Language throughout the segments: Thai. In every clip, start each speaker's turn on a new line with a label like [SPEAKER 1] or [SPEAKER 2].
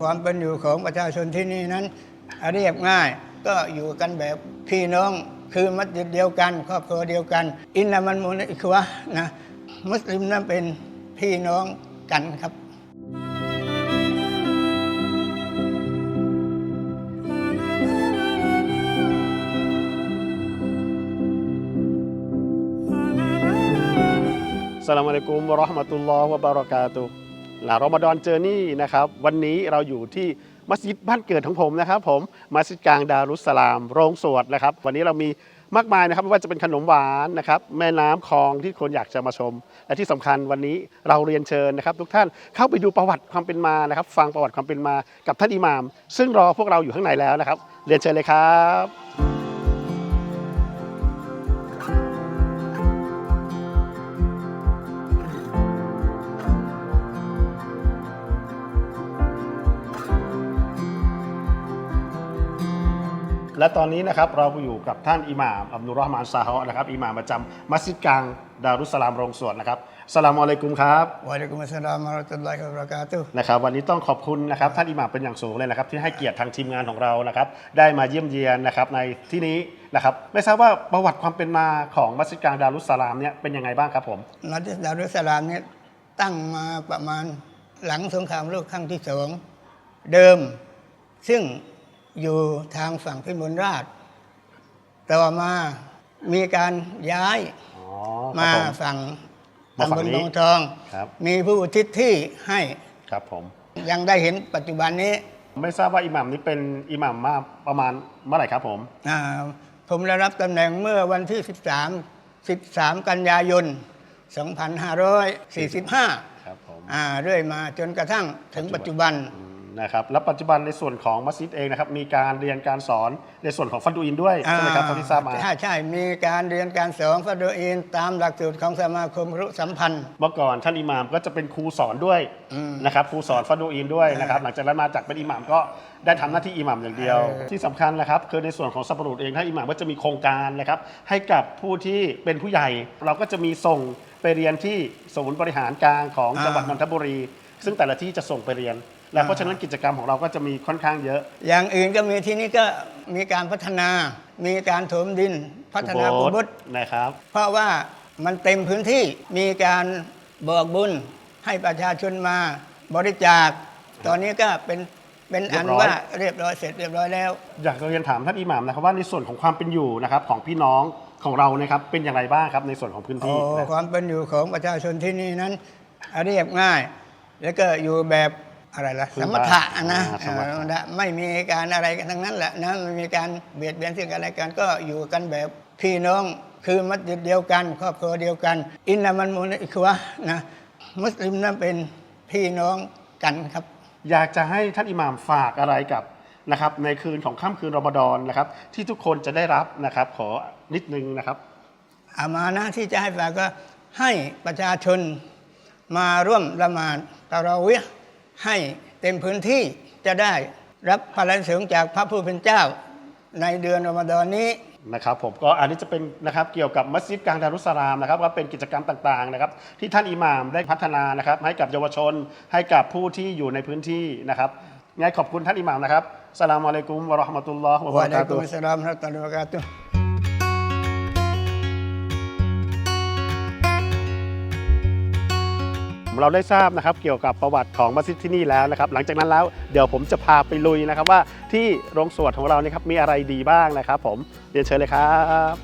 [SPEAKER 1] ความเป็นอยู่ของประชาชนที่นี่นั้นเรียบง่าย ก็อยู่กันแบบพี่น้องคือมัสยิดเดียวกัน ครอบครัวเดียวกัน อินนามันมุนอิควะนะมุสลิมนั้นเป็นพี่น้องกันครับ
[SPEAKER 2] สลามอะลัยกุมราะห์มะตุลลอฮ์วะบารอกาตุหลารอมฎอนเจอร์นี่นะครับวันนี้เราอยู่ที่มัสยิดบ้านเกิดของผมนะครับ ผมมัสยิดกลางดารุสสลาม โรงสวดนะครับ วันนี้เรามีมากมายนะครับไม่ว่าจะเป็นขนมหวานนะครับแม่น้ำคลองที่คนอยากจะมาชม และที่สำคัญวันนี้เราเรียนเชิญนะครับ ทุกท่านเข้าไปดูประวัติความเป็นมานะครับ ฟังประวัติความเป็นมากับท่านอิหม่าม ซึ่งรอพวกเราอยู่ข้างในแล้วนะครับ เรียนเชิญเลยครับ และตอนนี้นะครับเราอยู่กับท่านอิหม่ามอับดุลรอฮ์มานซาฮะนะครับอิหม่ามประจำมัสยิดกลางดารุสสลามโรงสวดนะครับสลามอะลัยกุมครับ
[SPEAKER 1] วะอะลัยกุมุสสลามวะเราะตุลลอฮิวะบะเราะกาตุฮ์
[SPEAKER 2] นะครับวันนี้ต้องขอบคุณนะครับท่านอิหม่ามเป็นอย่างสูงเลยนะครับที่ให้เกียรติทางทีมงานของเรานะครับได้มาเยี่ยมเยียนนะครับในที่นี้นะครับไม่ทราบว่าประวัติความเป็นมาของมัสยิดกลางดารุสสลามเนี่ยเป็นยังไงบ้างครับผม
[SPEAKER 1] มัสยิดดารุสสลามเนี่ยตั้งมาประมาณหลังสงครามโลกครั้งที่สองเดิม ซึ่ง อยู่ทางฝั่งพิมลราช ต่อมามีการย้าย
[SPEAKER 2] อ๋อ
[SPEAKER 1] มา
[SPEAKER 2] ครับผ
[SPEAKER 1] ฝั่ง
[SPEAKER 2] มาฝั่
[SPEAKER 1] ตำบ
[SPEAKER 2] ง
[SPEAKER 1] ล
[SPEAKER 2] นี้
[SPEAKER 1] หนองทอง
[SPEAKER 2] ครับ
[SPEAKER 1] มีผู้อุทิศที่ให้
[SPEAKER 2] ครับผม
[SPEAKER 1] ยังได้เห็นปัจจุบันนี้
[SPEAKER 2] ไม่ทราบว่าอิหม่ามนี้เป็นอิหม่ามมาประมาณเมื่อไหร่ครับผม
[SPEAKER 1] อ่าผมได้รับตำแหน่งเมื่อวันที่ 13 13 กันยายน 2545
[SPEAKER 2] ครับผม
[SPEAKER 1] อ่าเรื่อยมาจนกระทั่งถึงปัจจุบัน
[SPEAKER 2] อืม นะครับแล้วปัจจุบันในส่วนของมัสยิดเองนะครับมีการเรียนการสอนในส่วนของฟันดูอินด้วยใช่ไหมครับเท่าที่ทราบมา
[SPEAKER 1] ใช่ใช่มีการเรียนการสอนฟัดโดอินตามหลักสูตรของสมาคมรุสัมพันธ์
[SPEAKER 2] เมื่อก่อนท่านอิหม่ามก็จะเป็นครูสอนด้วย
[SPEAKER 1] อืม
[SPEAKER 2] นะครับครูสอนฟันดูอินด้วยนะครับหลังจากนั้นมาจากเป็นอิหม่ามก็ได้ทำหน้าที่อิหม่ามอย่างเดียว
[SPEAKER 1] เออ
[SPEAKER 2] ที่สำคัญนะครับคือในส่วนของสัปเหรุษเองท่านอิหม่ามก็จะมีโครงการนะครับให้กับผู้ที่เป็นผู้ใหญ่ เราก็จะมีส่งไปเรียนที่ศูนย์บริหารกลางของจังหวัดนนทบุรี ซึ่งแต่ละที่จะส่งไปเรียน และเพราะฉะนั้นกิจกรรมของเราก็จะมีค่อนข้างเยอะ
[SPEAKER 1] อย่างอื่นก็มีที่นี้ก็มีการพัฒนา มีการถมดิน พัฒนากุบด
[SPEAKER 2] นะครับ
[SPEAKER 1] เพราะว่ามันเต็มพื้นที่มีการบอกบุญให้ประชาชนมาบริจาค ตอนนี้ก็เป็นเป็นอัน
[SPEAKER 2] เรียบร้อย
[SPEAKER 1] ว่าเรียบร้อยเสร็จเรียบร้อยแล้ว
[SPEAKER 2] อยากจะเรียนถามท่านอิหม่ามนะครับว่าในส่วนของความเป็นอยู่นะครับของพี่น้องของเรานะครับเป็นอย่างไรบ้างครับในส่วนของพื้น
[SPEAKER 1] โอ้
[SPEAKER 2] ที่นะ
[SPEAKER 1] ความเป็นอยู่ของประชาชนที่นี่นั้นเรียบง่าย แล้วก็อยู่แบบ อะไรล่ะสมถะนะ
[SPEAKER 2] อ่าสมถะ
[SPEAKER 1] เออไม่มีการอะไรกันทั้งนั้นแหละนะไม่มีการเบียดเบียนซึ่งกันและกันก็อยู่กันแบบพี่น้องคือมัสยิดเดียวกันครอบครัวเดียวกัน อินนามันมุนอิควะนะมุสลิมนั้นเป็นพี่น้องกันครับ
[SPEAKER 2] อยากจะให้ท่านอิหม่ามฝากอะไรกับนะครับ ในคืนของค่ำคืนรอมฎอนนะครับ ที่ทุกคนจะได้รับนะครับ ขอนิดนึงนะครับ
[SPEAKER 1] อามานะที่จะให้ฝากก็ให้ประชาชนมาร่วมละหมาดตะเราะเวียห์ ให้เต็มพื้นที่จะได้รับพระราชสงฆ์จากพระผู้เป็นเจ้า ในเดือนรอมฎอนนี้
[SPEAKER 2] นะครับผมก็อันนี้จะเป็นนะครับเกี่ยวกับมัสยิดกลางดารุสสลามนะครับก็เป็นกิจกรรมต่างๆนะครับที่ท่านอิหม่ามได้พัฒนานะครับให้กับเยาวชนให้กับผู้ที่อยู่ในพื้นที่นะครับงั้นขอบคุณท่านอิหม่ามนะครับสลามอะลัยกุมวะเราะห์มะตุลลอฮ์วะบะ
[SPEAKER 1] วะ
[SPEAKER 2] เราะ
[SPEAKER 1] อะลัย
[SPEAKER 2] กา
[SPEAKER 1] กุ
[SPEAKER 2] ตุ
[SPEAKER 1] มุ
[SPEAKER 2] ฮ์
[SPEAKER 1] สสลามวะเราะห์มะตุลลอฮิวะบะเราะกาตุฮ์
[SPEAKER 2] เราได้ทราบนะครับเกี่ยวกับประวัติของมัสยิดที่นี่แล้วนะครับ หลังจากนั้นแล้วเดี๋ยวผมจะพาไปลุยนะครับว่าที่โรงสวดของเรานี่ครับมีอะไรดีบ้างนะครับ ผมเรียนเชิญเลยครับ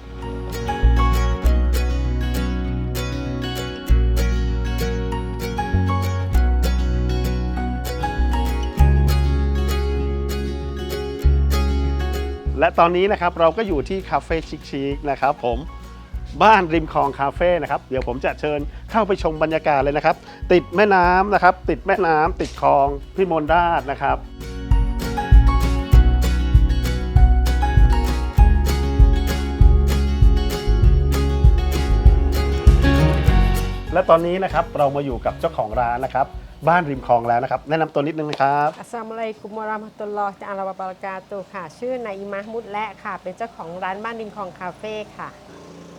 [SPEAKER 2] และตอนนี้นะครับเราก็อยู่ที่คาเฟ่ชิคๆนะครับผม บ้านริมคลองคาเฟ่นะครับเดี๋ยวผมจะเชิญเข้าไปชมบรรยากาศเลยนะครับ ติดแม่น้ำนะครับ ติดแม่น้ำติดคลองพิมลราชนะครับและตอนนี้นะครับเรามาอยู่กับเจ้าของร้านนะครับ บ้านริมคลองแล้วนะครับ แนะนำตัวนิดนึงนะครับ
[SPEAKER 3] อัสสลามุอะลัยกุมวะราะห์มะตุลลอฮ์อาลาบะบะเราะกาตุค่ะ ชื่อนายอิมามมุดและค่ะ เป็นเจ้าของร้านบ้านริมคลองคาเฟ่ค่ะ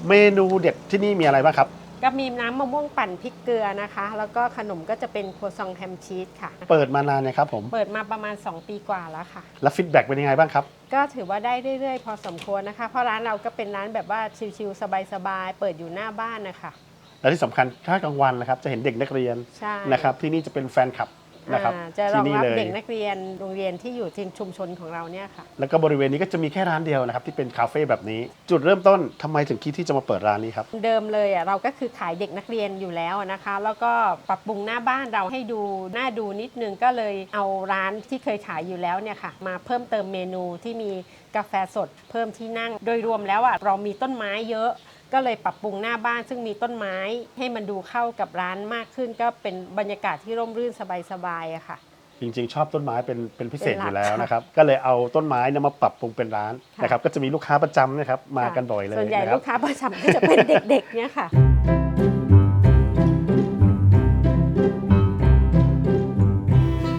[SPEAKER 2] เมนูเด็ดที่นี่มีอะไรบ้างครับ
[SPEAKER 3] ก็มีน้ำมะม่วงปั่นพริกเกลือนะคะ แล้วก็ขนมก็จะเป็นครัวซองแฮมชีสค่ะ
[SPEAKER 2] เปิดมานานเนี่ยครับผม
[SPEAKER 3] เปิดมาประมาณ 2 ปีกว่าแล้วค่ะ
[SPEAKER 2] แล้วฟีดแบ็กเป็นยังไงบ้างครับ
[SPEAKER 3] ก็ถือว่าได้เรื่อยๆ พอสมควรนะคะ เพราะร้านเราก็เป็นร้านแบบว่าชิลๆสบายๆเปิดอยู่หน้าบ้านนะคะ
[SPEAKER 2] และที่สำคัญถ้ากลางวันนะครับจะเห็นเด็กนักเรียน
[SPEAKER 3] ใช่
[SPEAKER 2] นะครับที่นี่จะเป็นแฟนคลับ นะครับ
[SPEAKER 3] อ่าจะรอง
[SPEAKER 2] ที่นี่
[SPEAKER 3] รับ
[SPEAKER 2] เลย
[SPEAKER 3] เด็กนักเรียนโรงเรียนที่อยู่ที่ชุมชนของเราเนี่ยค่ะ
[SPEAKER 2] แล้วก็บริเวณนี้ก็จะมีแค่ร้านเดียวนะครับที่เป็นคาเฟ่แบบนี้ จุดเริ่มต้นทำไมถึงคิดที่จะมาเปิดร้านนี้ครับ
[SPEAKER 3] เดิมเลยอะเราก็คือขายเด็กนักเรียนอยู่แล้วนะคะ แล้วก็ปรับปรุงหน้าบ้านเราให้ดูน่าดูนิดนึงก็เลยเอาร้านที่เคยขายอยู่แล้วเนี่ยค่ะ มาเพิ่มเติมเมนูที่มีกาแฟสดเพิ่มที่นั่ง โดยรวมแล้วอะเรามีต้นไม้เยอะ ก็เลยปรับปรุงหน้าบ้านซึ่งมีต้นไม้ให้มันดูเข้ากับร้านมากขึ้น ก็เป็นบรรยากาศที่ร่มรื่นสบายๆอะค่ะ
[SPEAKER 2] จริงๆ ชอบต้นไม้เป็นเป็นพิเศษ
[SPEAKER 3] เป็นหลัก
[SPEAKER 2] อยู่แล้วนะครับ ก็เลยเอาต้นไม้เนยมาปรับปรุงเป็นร้าน
[SPEAKER 3] ค่ะ
[SPEAKER 2] นะครับ ก็จะมีลูกค้าประจำนะครับมากันบ่อยเลย
[SPEAKER 3] ส่วนใหญ่
[SPEAKER 2] นะครั
[SPEAKER 3] ลู
[SPEAKER 2] บ
[SPEAKER 3] กค้าประจำก็จะเป็นเด็กๆเนี่ยค่ะ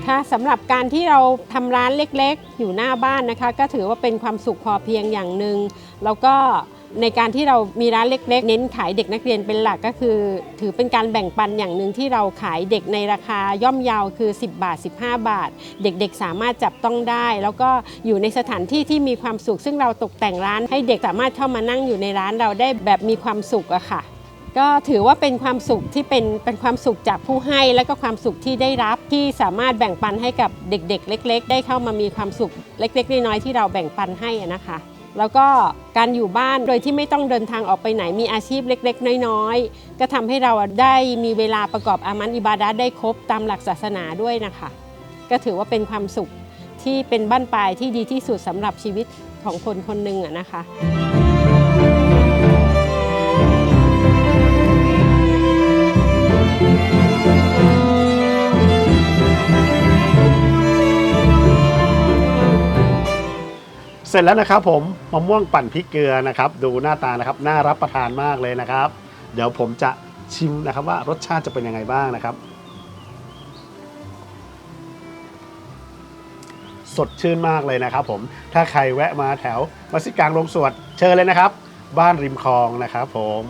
[SPEAKER 3] ค่ะสำหรับการที่เราทำร้านเล็กๆ อยู่หน้าบ้านนะคะ ก็ถือว่าเป็นความสุขพอเพียงอย่างหนึ่งแล้วก็ ในการที่เรามีร้านเล็ก ๆ เน้นขายเด็กนักเรียนเป็นหลักก็คือ ถือเป็นการแบ่งปันอย่างหนึ่งที่เราขายเด็กในราคาย่อมเยาวคือ 10 บาท 15 บาท เด็กๆ สามารถจับต้องได้ แล้วก็อยู่ในสถานที่ที่มีความสุข ซึ่งเราตกแต่งร้านให้เด็กสามารถเข้ามานั่งอยู่ในร้านเราได้แบบมีความสุขอะค่ะ ก็ถือว่าเป็นความสุขที่เป็นเป็นความสุขจากผู้ให้ และก็ความสุขที่ได้รับที่สามารถแบ่งปันให้กับเด็กๆ เล็ก ๆ ได้เข้ามามีความสุขเล็ก ๆ น้อยๆที่เราแบ่งปันให้นะคะ แล้วก็การอยู่บ้านโดยที่ไม่ต้องเดินทางออกไปไหนมีอาชีพเล็ก ๆ น้อยๆ ก็ทำให้เราได้มีเวลาประกอบอามันอิบาดะได้ครบตามหลักศาสนาด้วยนะคะ ก็ถือว่าเป็นความสุขที่เป็นบ้านปลายที่ดีที่สุดสำหรับชีวิตของคนคนหนึ่งอะนะคะ
[SPEAKER 2] เสร็จแล้วนะครับผมมะม่วงปั่นพริกเกลือนะครับ ดูหน้าตานะครับน่ารับประทานมากเลยนะครับ เดี๋ยวผมจะชิมนะครับว่ารสชาติจะเป็นยังไงบ้างนะครับ สดชื่นมากเลยนะครับผมถ้าใครแวะมาแถวมัสยิดกลางโรงสวดเชิญเลยนะครับ บ้านริมคลองนะครับผม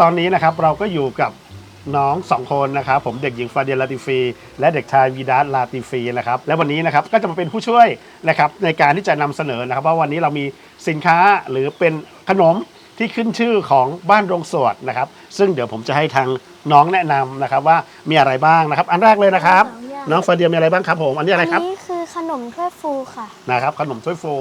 [SPEAKER 2] ตอนนี้นะครับเราก็อยู่กับน้องสองคนนะครับผมเด็กหญิงฟาเดียลาติฟี และเด็กชายวีดัสลาติฟีนะครับและวันนี้นะครับก็จะมาเป็นผู้ช่วยนะครับในการที่จะนำเสนอนะครับว่าวันนี้เรามีสินค้าหรือเป็นขนมที่ขึ้นชื่อของบ้านโรงสวดนะครับซึ่งเดี๋ยวผมจะให้ทางน้องแนะนำนะครับว่ามีอะไรบ้างนะครับ อันแรกเลยนะครับ
[SPEAKER 4] สองอย่าง
[SPEAKER 2] น้องฟาเดียมีอะไรบ้างครับผมอันนี้อะไรครับ
[SPEAKER 4] อันนี้คือขนมถ้วยฟูค่ะ
[SPEAKER 2] นะครับขนมถ้วยฟู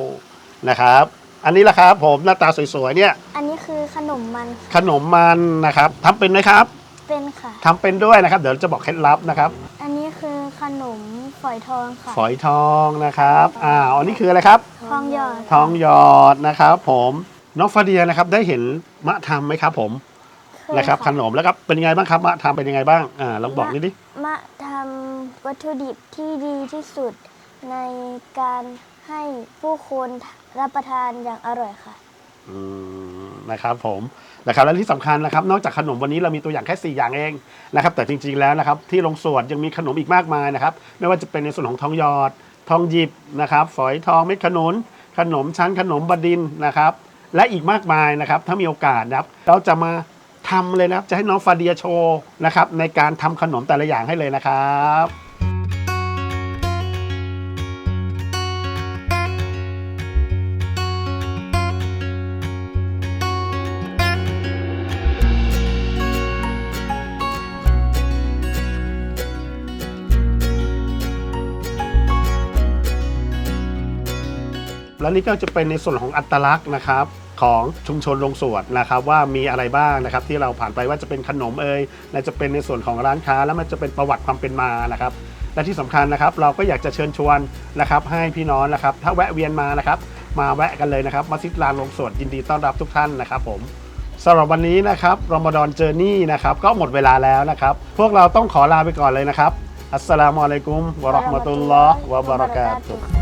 [SPEAKER 2] นะครับ อันนี้ละครับผมหน้าตาสวยๆเนี่ย
[SPEAKER 4] อันนี้ คือขนมมัน
[SPEAKER 2] ขนมมันนะครับทำเป็นไหมครับ
[SPEAKER 4] เป็นค่ะ
[SPEAKER 2] ทำเป็นด้วยนะครับ เดี๋ยวจะบอกเคล็ดลับนะครับ
[SPEAKER 4] อันนี้คือขนมฝอยทองค่ะ
[SPEAKER 2] ฝอยทองนะครับอ่าอันนี้คืออะไรครับ
[SPEAKER 4] ทองหยอด
[SPEAKER 2] ทองหยอดนะครับผมน้องฟาเดียนะครับได้เห็นมะทำไหมครับผม
[SPEAKER 4] เย
[SPEAKER 2] นะครับขนมแล้วก็เป็นยังไงบ้างครับมะทำเป็นยังไงบ้างอ่าลองบอกนิดดิ
[SPEAKER 4] มะทำวัตถุดิบที่ดีที่สุดในการให้ผู้คนรับประทานอย่างอร่อยค่ะ
[SPEAKER 2] อืม นะครับผมนะครับและที่สำคัญนะครับนอกจากขนมวันนี้เรามีตัวอย่างแค่ 4 อย่างเองนะครับแต่จริงๆแล้วนะครับที่โรงสวดยังมีขนมอีกมากมายนะครับไม่ว่าจะเป็นในส่วนของทองหยอด ทองหยิบนะครับฝอยทองเม็ดขนุน ขนมชั้นขนมบดินนะครับและอีกมากมายนะครับถ้ามีโอกาสนะครับเราจะมาทำเลยนะครับจะให้น้องฟาเดียโชว์นะครับในการทำขนมแต่ละอย่างให้เลยนะครับ แล้วนี่ก็จะเป็นในส่วนของอัตลักษณ์นะครับของชุมชนโรงสวดนะครับว่ามีอะไรบ้างนะครับที่เราผ่านไปว่าจะเป็นขนมเอ่ยและจะเป็นในส่วนของร้านค้า แล้วมันจะเป็นประวัติความเป็นมานะครับ และที่สำคัญนะครับ เราก็อยากจะเชิญชวนนะครับ ให้พี่น้องนะครับ ถ้าแวะเวียนมานะครับ มาแวะกันเลยนะครับมัสยิดลานโรงสวดยินดีต้อนรับทุกท่านนะครับ ผมสำหรับวันนี้นะครับรอมฎอนเจอร์นี่นะครับก็หมดเวลาแล้วนะครับ พวกเราต้องขอลาไปก่อนเลยนะครับอัสสลามุอะลัยกุมวะเราะห์มะตุลลอฮ์วะบะเราะกาตุฮ์